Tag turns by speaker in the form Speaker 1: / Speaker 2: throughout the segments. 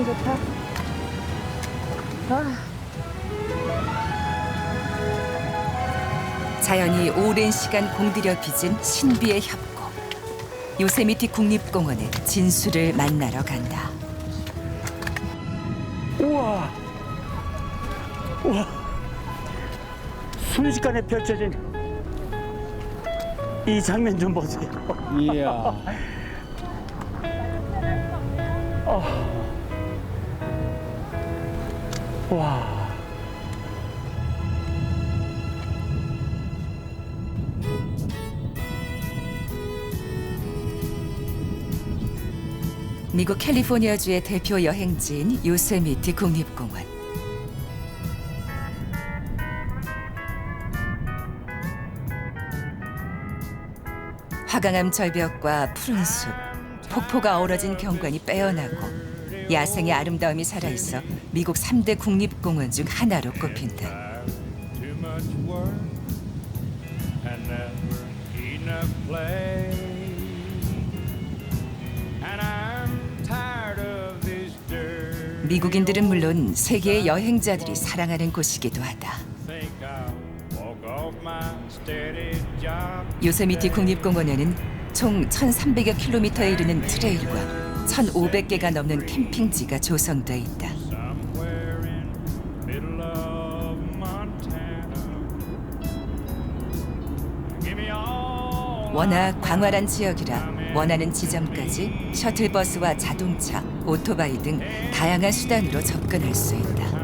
Speaker 1: 아 좋다. 아.
Speaker 2: 자연이 오랜 시간 공들여 빚은 신비의 협곡. 요세미티 국립공원의 진수를 만나러 간다.
Speaker 3: 우와. 우와. 순식간에 펼쳐진 이 장면 좀 보세요.
Speaker 4: 이야.
Speaker 3: 와.
Speaker 2: 미국 캘리포니아주의 대표 여행지인 요세미티 국립공원. 화강암 절벽과 푸른 숲, 폭포가 어우러진 경관이 빼어나고 야생의 아름다움이 살아있어 미국 3대 국립공원 중 하나로 꼽힌다. 미국인들은 물론 세계의 여행자들이 사랑하는 곳이기도 하다. 요세미티 국립공원에는 총 1,300여 킬로미터에 이르는 트레일과 1,500개가 넘는 캠핑지가 조성돼 있다. 워낙 광활한 지역이라 원하는 지점까지 셔틀버스와 자동차, 오토바이 등 다양한 수단으로 접근할 수 있다.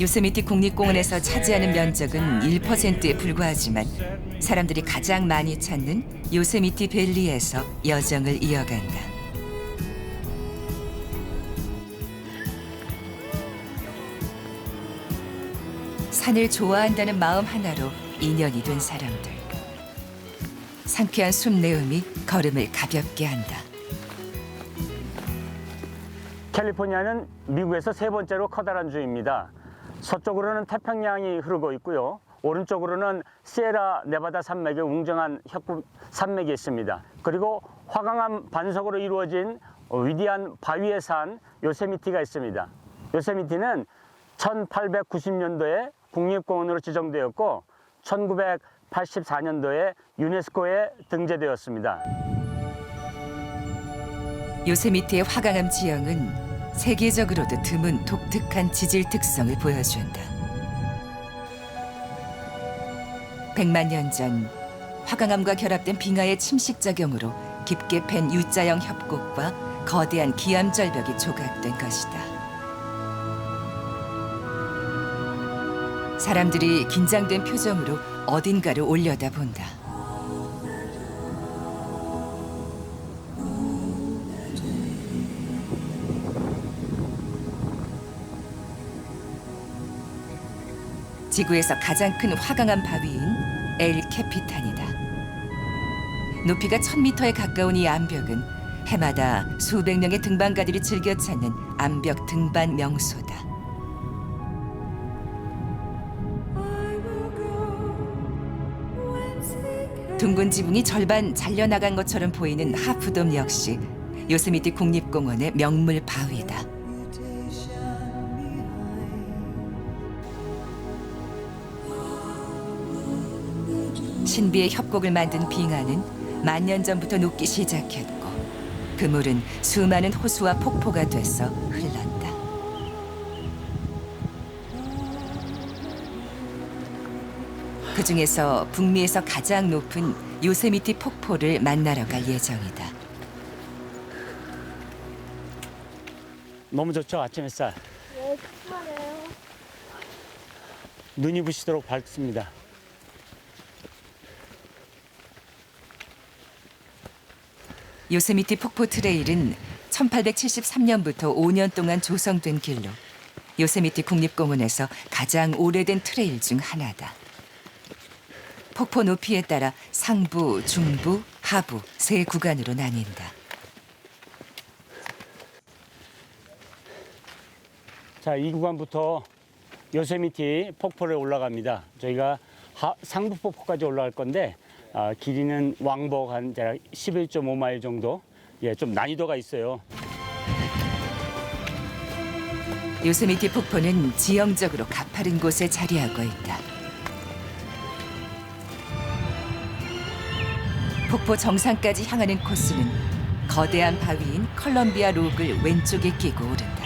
Speaker 2: 요세미티 국립공원에서 차지하는 면적은 1%에 불과하지만 사람들이 가장 많이 찾는 요세미티 밸리에서 여정을 이어간다. 산을 좋아한다는 마음 하나로 인연이 된 사람들. 상쾌한 숲 내음이 걸음을 가볍게 한다.
Speaker 3: 캘리포니아는 미국에서 세 번째로 커다란 주입니다. 서쪽으로는 태평양이 흐르고 있고요. 오른쪽으로는 시에라 네바다 산맥의 웅장한 협곡 산맥이 있습니다. 그리고 화강암 반석으로 이루어진 위대한 바위의 산 요세미티가 있습니다. 요세미티는 1890년도에 국립공원으로 지정되었고 1984년도에 유네스코에 등재되었습니다.
Speaker 2: 요세미티의 화강암 지형은 세계적으로도 드문 독특한 지질 특성을 보여준다. 100만 년 전 화강암과 결합된 빙하의 침식작용으로 깊게 팬 U자형 협곡과 거대한 기암 절벽이 조각된 것이다. 사람들이 긴장된 표정으로 어딘가를 올려다본다. 지구에서 가장 큰 화강암 바위인 엘 캐피탄이다. 높이가 1000m에 가까운 이 암벽은 해마다 수백 명의 등반가들이 즐겨 찾는 암벽 등반 명소다. 둥근 지붕이 절반 잘려나간 것처럼 보이는 하프돔 역시 요스미티 국립공원의 명물 바위다. 신비의 협곡을 만든 빙하는 만년 전부터 녹기 시작했고 그 물은 수많은 호수와 폭포가 돼서 흘렀 그 중에서 북미에서 가장 높은 요세미티 폭포를 만나러 갈 예정이다.
Speaker 3: 너무 좋죠 아침 햇살.
Speaker 1: 네, 정말요.
Speaker 3: 눈이 부시도록 밝습니다.
Speaker 2: 요세미티 폭포 트레일은 1873년부터 5년 동안 조성된 길로 요세미티 국립공원에서 가장 오래된 트레일 중 하나다. 폭포 높이에 따라 상부, 중부, 하부 세 구간으로 나뉜다.
Speaker 3: 자, 이 구간부터 요세미티 폭포를 올라갑니다. 저희가 하- 상부 폭포까지 올라갈 건데 아, 길이는 왕복 한 11.5마일 정도. 예, 좀 난이도가 있어요.
Speaker 2: 요세미티 폭포는 지형적으로 가파른 곳에 자리하고 있다. 폭포 정상까지 향하는 코스는 거대한 바위인 컬럼비아 록을 왼쪽에 끼고 오른다.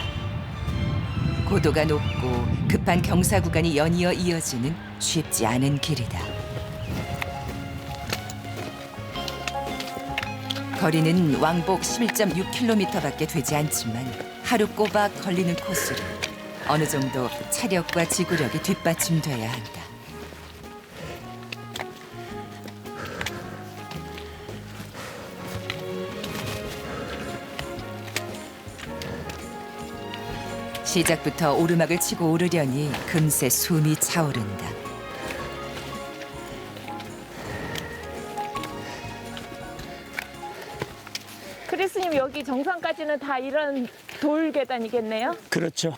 Speaker 2: 고도가 높고 급한 경사 구간이 연이어 이어지는 쉽지 않은 길이다. 거리는 왕복 11.6km밖에 되지 않지만 하루 꼬박 걸리는 코스로 어느 정도 차력과 지구력이 뒷받침돼야 한다. 시작부터 오르막을 치고 오르려니 금세 숨이 차오른다.
Speaker 1: 크리스님 여기 정상까지는 다 이런 돌 계단이겠네요.
Speaker 3: 그렇죠.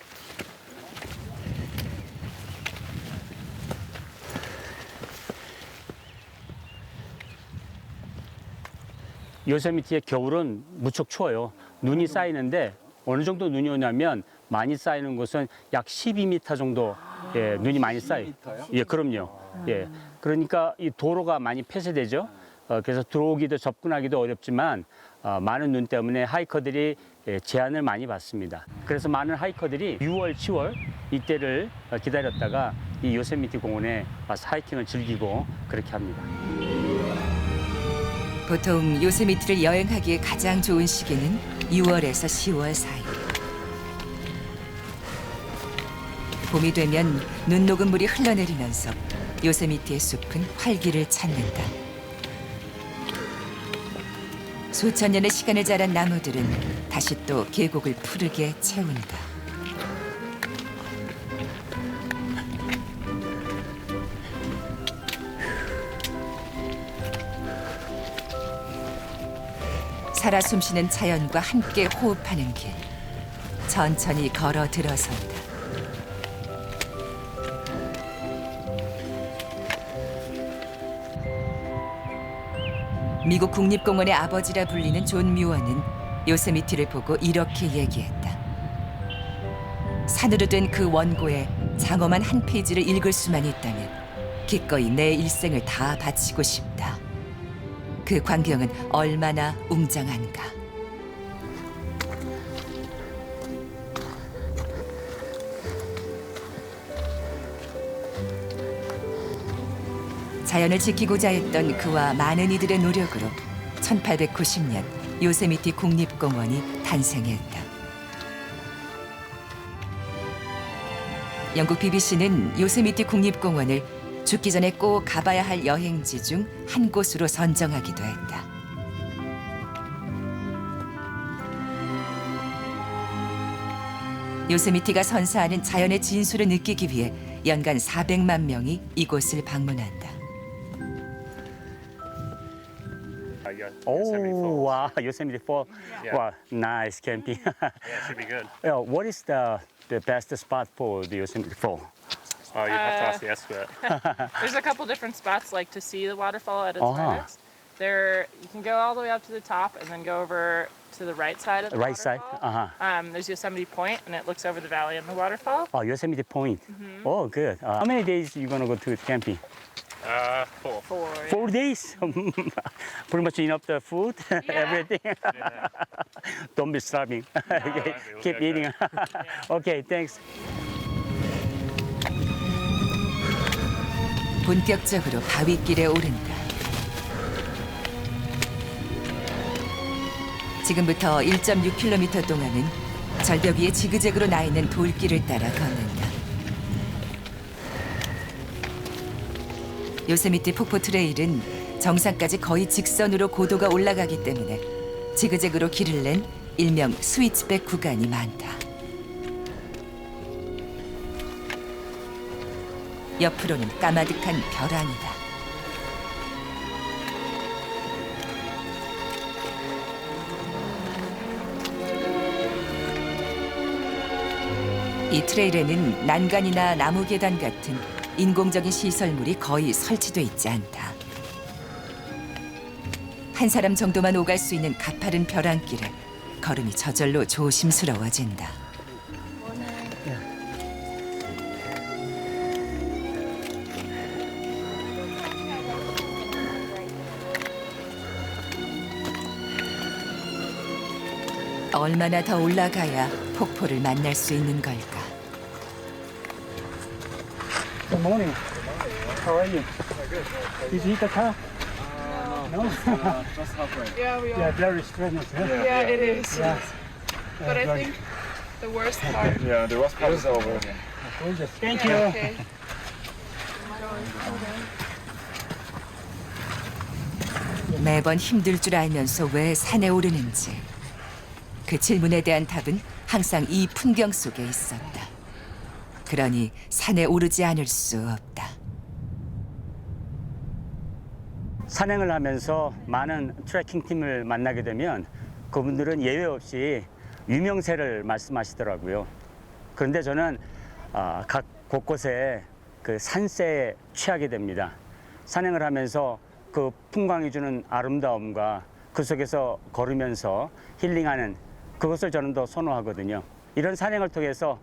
Speaker 3: 요세미티의 겨울은 무척 추워요. 눈이 쌓이는데 어느 정도 눈이 오냐면 많이 쌓이는 곳은 약 12m 정도 예, 눈이 많이 쌓여. 예, 그럼요. 예, 그러니까 이 도로가 많이 폐쇄되죠. 어, 그래서 들어오기도 접근하기도 어렵지만 어, 많은 눈 때문에 하이커들이 예, 제한을 많이 받습니다. 그래서 많은 하이커들이 6월, 10월 이때를 어, 기다렸다가 이 요세미티 공원에 와서 하이킹을 즐기고 그렇게 합니다.
Speaker 2: 보통 요세미티를 여행하기에 가장 좋은 시기는 6월에서 10월 사이. 봄이 되면 눈 녹은 물이 흘러내리면서 요세미티의 숲은 활기를 찾는다. 수천 년의 시간을 자란 나무들은 다시 또 계곡을 푸르게 채운다. 살아 숨쉬는 자연과 함께 호흡하는 길. 천천히 걸어 들어선다. 미국 국립공원의 아버지라 불리는 존 뮤어는 요세미티를 보고 이렇게 얘기했다. 산으로 된 그 원고에 장엄한 한 페이지를 읽을 수만 있다면 기꺼이 내 일생을 다 바치고 싶다. 그 광경은 얼마나 웅장한가. 자연을 지키고자 했던 그와 많은 이들의 노력으로 1890년 요세미티 국립공원이 탄생했다. 영국 BBC는 요세미티 국립공원을 죽기 전에 꼭 가봐야 할 여행지 중 한 곳으로 선정하기도 했다. 요세미티가 선사하는 자연의 진수를 느끼기 위해 연간 400만 명이 이곳을 방문한다.
Speaker 3: Oh, wow, Yosemite Fall.
Speaker 5: Yeah.
Speaker 3: Wow, nice camping.
Speaker 5: Yeah, it should be good.
Speaker 3: yeah, what is the, the best spot for the Yosemite Fall?
Speaker 5: Oh, you have to
Speaker 4: Uh,
Speaker 5: ask the expert.
Speaker 4: There's a couple different spots like to see the waterfall at its
Speaker 3: Uh-huh.
Speaker 4: finest. There, you can go all the way up to the top and then go over to the right side of the
Speaker 3: Right side?
Speaker 4: waterfall.
Speaker 3: Uh-huh.
Speaker 4: Um, there's Yosemite Point, and it looks over the valley and the waterfall.
Speaker 3: Oh, Yosemite Point. Oh, good. Uh, how many days you gonna go to camping?
Speaker 5: Uh, four.
Speaker 4: Yeah.
Speaker 3: Four days. Pretty much enough the food, everything. Don't be starving.
Speaker 5: won't be. We'll
Speaker 3: Keep
Speaker 5: be
Speaker 3: eating. okay, thanks.
Speaker 2: 본격적으로 바위길에 오른다. 지금부터 1.6km 동안은 절벽 위에 지그재그로 나 있는 돌길을 따라 걷는다. 요세미티 폭포 트레일은 정상까지 거의 직선으로 고도가 올라가기 때문에 지그재그로 길을 낸 일명 스위치백 구간이 많다. 옆으로는 까마득한 벼랑이다. 이 트레일에는 난간이나 나무 계단 같은 인공적인 시설물이 거의 설치돼 있지 않다. 한 사람 정도만 오갈 수 있는 가파른 벼랑길에 걸음이 저절로 조심스러워진다. 얼마나 더 올라가야 폭포를 만날 수 있는 걸까?
Speaker 3: Morning. How are you? Did you eat the car? No.
Speaker 4: Yeah, we
Speaker 3: yeah, very strenuous. Huh?
Speaker 4: Yeah, it is.
Speaker 3: Yeah.
Speaker 4: But I think the worst part.
Speaker 5: Yeah, the worst part is over.
Speaker 3: Gorgeous. Thank you.
Speaker 4: Okay.
Speaker 2: 매번 힘들 줄 알면서 왜 산에 오르는지 그 질문에 대한 답은 항상 이 풍경 속에 있었다. 그러니 산에 오르지 않을 수 없다.
Speaker 3: 산행을 하면서 많은 트레킹 팀을 만나게 되면 그분들은 예외 없이 유명세를 말씀하시더라고요. 그런데 저는 아, 각 곳곳에 그 산세에 취하게 됩니다. 산행을 하면서 그 풍광이 주는 아름다움과 그 속에서 걸으면서 힐링하는 그것을 저는 더 선호하거든요. 이런 산행을 통해서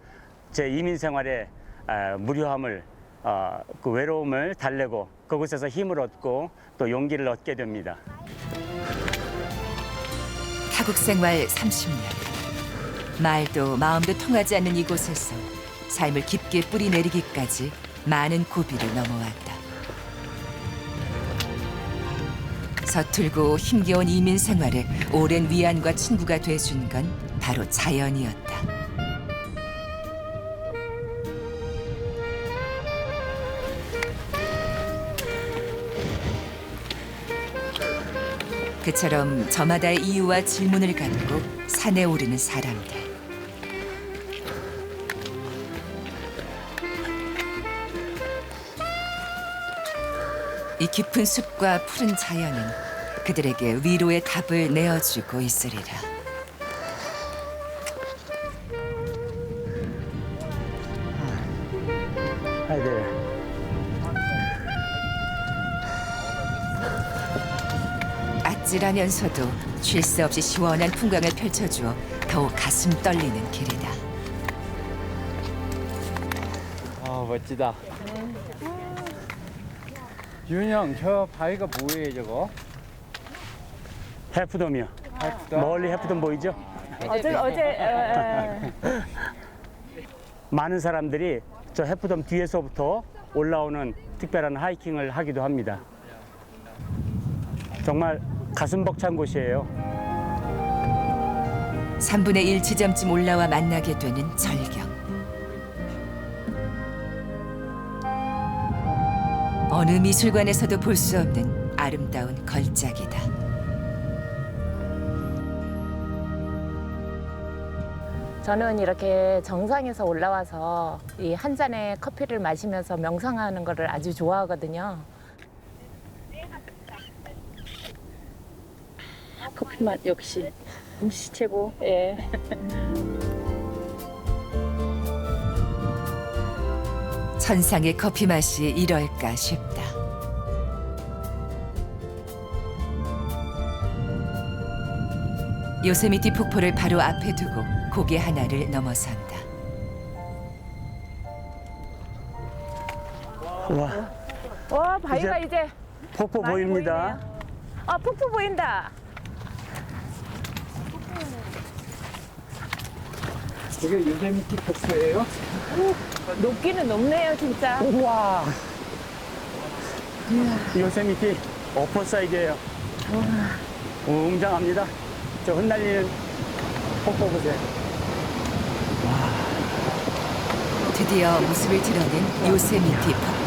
Speaker 3: 제 이민 생활의 아, 무료함을 아, 그 외로움을 달래고 그곳에서 힘을 얻고 또 용기를 얻게 됩니다.
Speaker 2: 타국 생활 30년. 말도 마음도 통하지 않는 이곳에서 삶을 깊게 뿌리 내리기까지 많은 고비를 넘어왔다. 서툴고 힘겨운 이민 생활에 오랜 위안과 친구가 돼준 건 바로 자연이었다. 그처럼 저마다의 이유와 질문을 갖고 산에 오르는 사람들. 이 깊은 숲과 푸른 자연은 그들에게 위로의 답을 내어주고 있으리라. 아찔하면서도 쉴 새 없이 시원한 풍광을 펼쳐주어 더욱 가슴 떨리는 길이다.
Speaker 6: 아 멋지다. 윤형 저 바위가 뭐예요 저거?
Speaker 3: 해프돔이요. 멀리 해프돔 보이죠?
Speaker 1: 어제 어제
Speaker 3: 많은 사람들이 저 해프돔 뒤에서부터 올라오는 특별한 하이킹을 하기도 합니다. 정말 가슴 벅찬 곳이에요.
Speaker 2: 3분의 1 지점쯤 올라와 만나게 되는 절경. 어느 미술관에서도 볼 수 없는 아름다운 걸작이다.
Speaker 1: 저는 이렇게 정상에서 올라와서 이 한 잔의 커피를 마시면서 명상하는 거를 아주 좋아하거든요.
Speaker 7: 커피 맛 역시 음식 최고.
Speaker 1: 예.
Speaker 2: 천상의 커피 맛이 이럴까 싶다. 요세미티 폭포를 바로 앞에 두고 고개 하나를 넘어선다.
Speaker 3: 와,
Speaker 1: 와 바위가
Speaker 3: 이제 폭포
Speaker 1: 많이
Speaker 3: 보입니다.
Speaker 1: 보이네요. 아 폭포 보인다.
Speaker 6: 이게 요세미티 폭포예요?
Speaker 1: 높기는 높네요 진짜.
Speaker 3: 우와. 요세미티 어퍼 사이즈예요. 웅장합니다. 저 흩날리는 폭포 보세요.
Speaker 2: 드디어 모습을 드러낸 요세미티 폭포.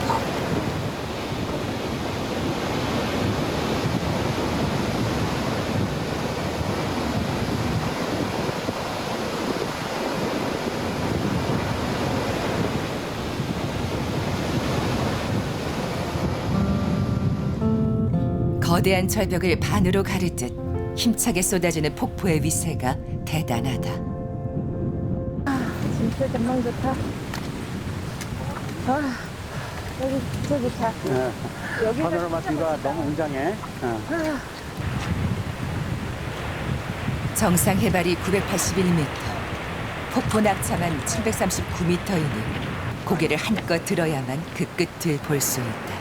Speaker 2: 거대한 절벽을 반으로 가르듯 힘차게 쏟아지는 폭포의 위세가 대단하다.
Speaker 1: 진짜 전망 좋다. 아 여기 진짜 좋다.
Speaker 3: 네.
Speaker 1: 여기가
Speaker 3: 파노라마
Speaker 1: 진짜
Speaker 3: 뷰가
Speaker 1: 멋있다.
Speaker 3: 너무 웅장해. 어.
Speaker 2: 정상 해발이 981m, 폭포 낙차만 739m이니 고개를 한껏 들어야만 그 끝을 볼 수 있다.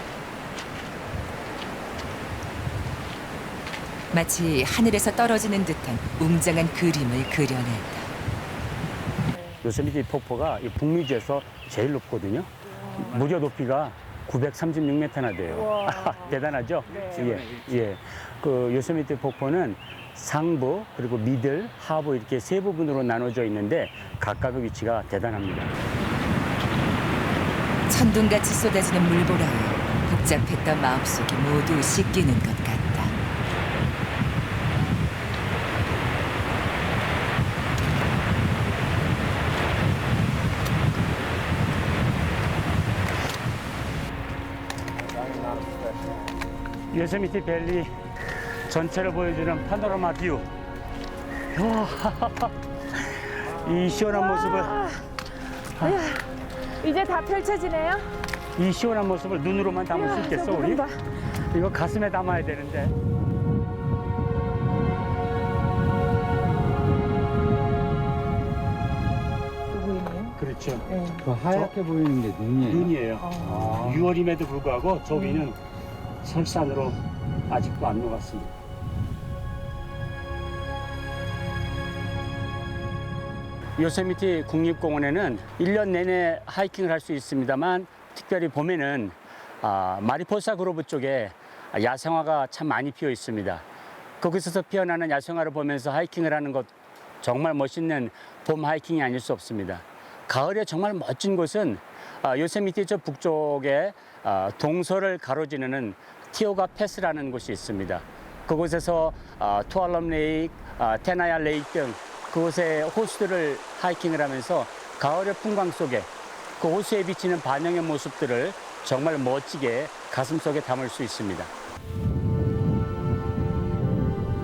Speaker 2: 마치 하늘에서 떨어지는 듯한 웅장한 그림을 그려냈다.
Speaker 3: 요세미티 폭포가 이 북미주에서 제일 높거든요. 무려 높이가 936m나 돼요. 대단하죠? 예, 예. 그 요세미티 폭포는 상부 그리고 미들, 하부 이렇게 세 부분으로 나눠져 있는데 각각의 위치가 대단합니다.
Speaker 2: 천둥같이 쏟아지는 물보라에 복잡했던 마음속이 모두 씻기는 것 같다.
Speaker 3: 요세미티 밸리 전체를 보여주는 파노라마 뷰. 이 시원한 모습을
Speaker 1: 이제 다 펼쳐지네요.
Speaker 3: 이 시원한 모습을 눈으로만 담을 수 있겠어 우리?
Speaker 1: 봐.
Speaker 3: 이거 가슴에 담아야 되는데.
Speaker 1: 보이네요.
Speaker 3: 그렇죠.
Speaker 6: 그 하얗게 보이는 게 눈이에요.
Speaker 3: 눈이에요.
Speaker 6: 아.
Speaker 3: 6월임에도 불구하고 저 위는 설산으로 아직도 안 녹았습니다. 요세미티 국립공원에는 1년 내내 하이킹을 할 수 있습니다만 특별히 봄에는 아, 마리포사 그로브 쪽에 야생화가 참 많이 피어 있습니다. 거기서 피어나는 야생화를 보면서 하이킹을 하는 것 정말 멋있는 봄 하이킹이 아닐 수 없습니다. 가을에 정말 멋진 곳은 아, 요세미티 저 북쪽에 아, 동서를 가로지르는 티오가 패스라는 곳이 있습니다. 그곳에서 아, 투알럼 레이크, 아, 테나야 레이크 등 그곳의 호수들을 하이킹을 하면서 가을의 풍광 속에 그 호수에 비치는 반영의 모습들을 정말 멋지게 가슴속에 담을 수 있습니다.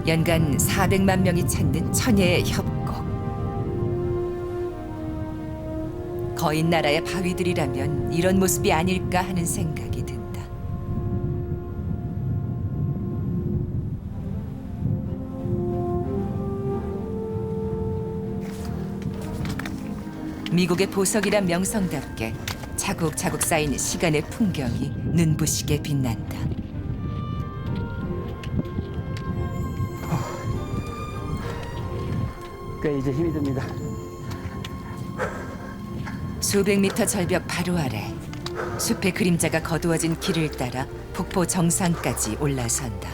Speaker 2: 연간 400만 명이 찾는 천혜의 협 거인 나라의 바위들이라면 이런 모습이 아닐까 하는 생각이 든다. 미국의 보석이란 명성답게 차곡차곡 쌓인 시간의 풍경이 눈부시게 빛난다.
Speaker 3: 꽤 이제 힘이 듭니다.
Speaker 2: 수백 미터 절벽 바로 아래 숲의 그림자가 거두어진 길을 따라 폭포 정상까지 올라선다.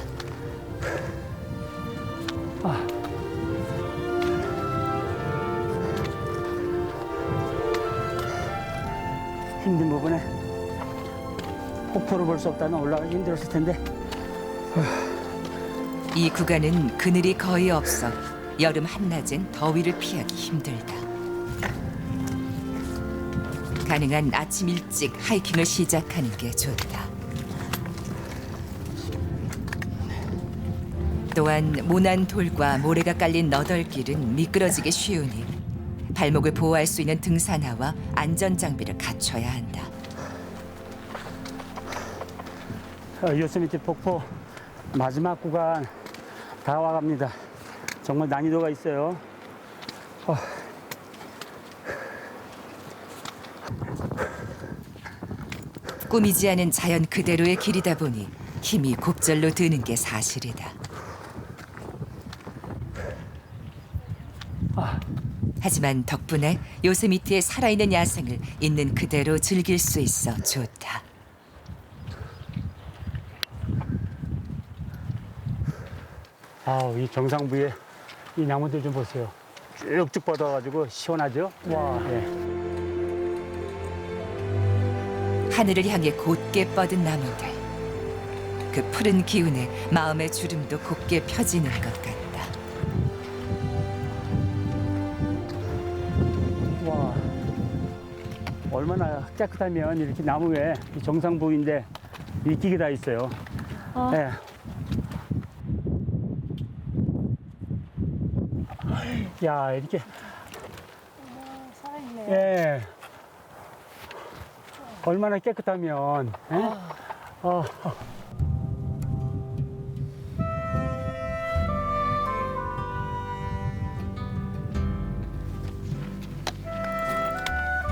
Speaker 3: 힘든 부분에 폭포를 볼 수 없다면 올라가기 힘들었을 텐데
Speaker 2: 이 구간은 그늘이 거의 없어 여름 한낮엔 더위를 피하기 힘들다. 가능한 아침 일찍 하이킹을 시작하는 게 좋다. 또한 모난 돌과 모래가 깔린 너덜길은 미끄러지기 쉬우니 발목을 보호할 수 있는 등산화와 안전 장비를 갖춰야 한다.
Speaker 3: 어, 요세미티 폭포 마지막 구간 다 와갑니다. 정말 난이도가 있어요.
Speaker 2: 꾸미지 않은 자연 그대로의 길이다 보니 힘이 곱절로 드는 게 사실이다. 하지만 덕분에 요세미티의 살아있는 야생을 있는 그대로 즐길 수 있어 좋다.
Speaker 3: 아우 이 정상 부에 이 나무들 좀 보세요. 쭉쭉 뻗어가지고 시원하죠? 와. 예.
Speaker 2: 하늘을 향해 곧게 뻗은 나무들. 그 푸른 기운에 마음의 주름도 곱게 펴지는 것 같다.
Speaker 3: 와. 얼마나 깨끗하면 이렇게 나무에 이 정상부인데 이끼가 다 있어요. 예. 야 이렇게 예 얼마나 깨끗하면 에? 어,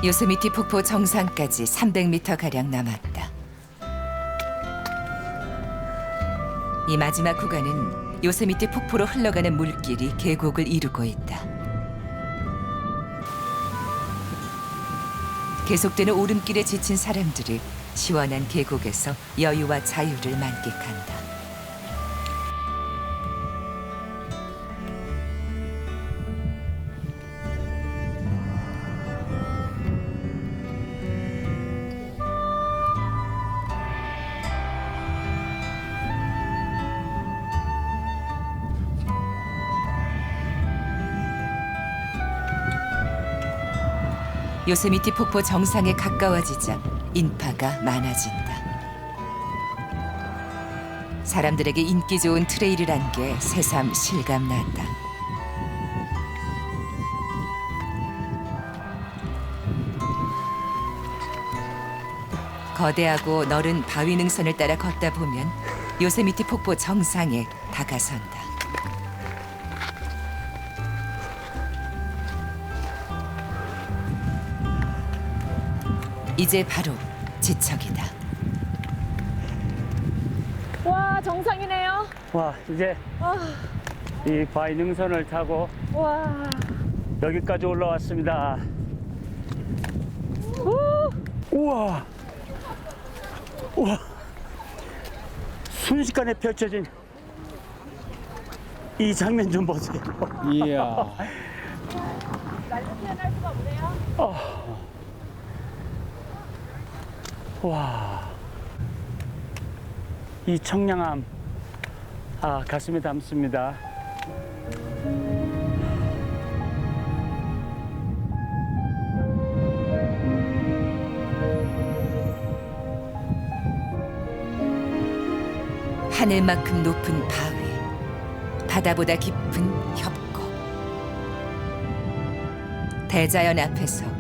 Speaker 2: 요세미티 폭포 정상까지 300m 가량 남았다. 이 마지막 구간은 요세미티 폭포로 흘러가는 물길이 계곡을 이루고 있다. 계속되는 오름길에 지친 사람들이 시원한 계곡에서 여유와 자유를 만끽한다. 요세미티 폭포 정상에 가까워지자 인파가 많아진다. 사람들에게 인기 좋은 트레일이란 게 새삼 실감난다. 거대하고 너른 바위 능선을 따라 걷다 보면 요세미티 폭포 정상에 다가선다. 이제 바로 지척이다.
Speaker 1: 와 정상이네요.
Speaker 3: 와 이제 이 바위 능선을 타고
Speaker 1: 와.
Speaker 3: 여기까지 올라왔습니다. 우와, 우와, 순식간에 펼쳐진 이 장면 좀 보세요.
Speaker 6: 이야.
Speaker 3: 와, 이 청량함, 아 가슴에 담습니다.
Speaker 2: 하늘만큼 높은 바위, 바다보다 깊은 협곡. 대자연 앞에서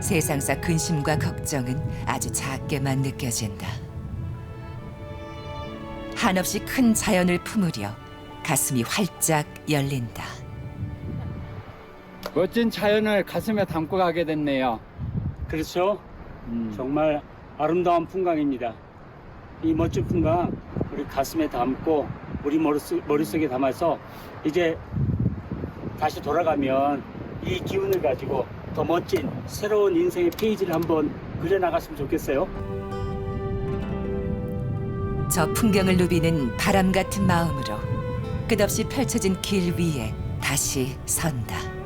Speaker 2: 세상사 근심과 걱정은 아주 작게만 느껴진다. 한없이 큰 자연을 품으려 가슴이 활짝 열린다.
Speaker 6: 멋진 자연을 가슴에 담고 가게 됐네요.
Speaker 3: 그렇죠.
Speaker 6: 음.
Speaker 3: 정말 아름다운 풍광입니다. 이 멋진 풍광 우리 가슴에 담고 우리 머릿속, 머릿속에 담아서 이제 다시 돌아가면 이 기운을 가지고 더 멋진 새로운 인생의 페이지를 한번 그려나갔으면 좋겠어요.
Speaker 2: 저 풍경을 누비는 바람 같은 마음으로 끝없이 펼쳐진 길 위에 다시 선다.